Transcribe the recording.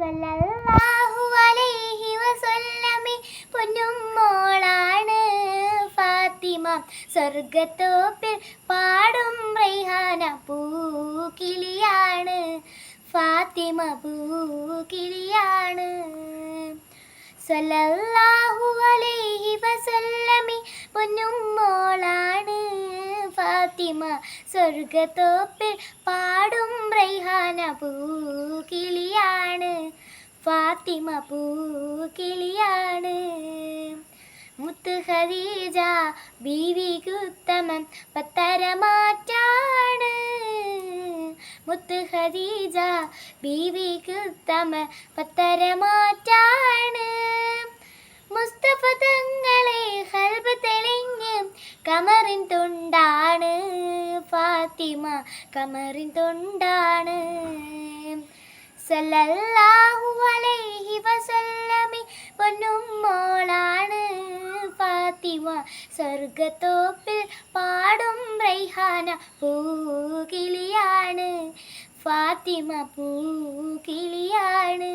സല്ലല്ലാഹു അലൈഹി വസല്ലമി പൊന്നുമോളാണ് ഫാത്തിമ. സ്വർഗത്തോപ്പിൽ പാടും റൈഹാന പൂക്കിളിയാണ്. ഫാത്തിമ പൂക്കിളിയാണ്. സല്ലല്ലാഹു അലൈഹി വസല്ലമി പൊന്നുമോളാണ് ഫാത്തിമ. സ്വർഗത്തോപ്പിൽ പാടും റൈഹാന പൂക്കിളിയാണ് ഫാത്തിമ പൂക്കിളിയാണ്. മുത്ത് ഖദീജ ബീവിക്കുത്തമം പത്തരമാറ്റാണ് മുത്ത് ഖദീജ ബീവിക്കുത്തമ പത്തരമാറ്റാണ് മുസ്തഫ തങ്ങളെ ഹൽബ് തെളിഞ്ഞ് കമറിൻ തൊണ്ടാണ്. ഫാത്തിമ കമറിൻ തൊണ്ടാണ്. സല്ലല്ലാഹു അലൈഹി വസല്ലമി പൊന്നും മോളാണ് ഫാത്തിമ. സ്വർഗത്തോപ്പിൽ പാടും റൈഹാന പൂകിളിയാണ്. ഫാത്തിമ പൂകിളിയാണ്.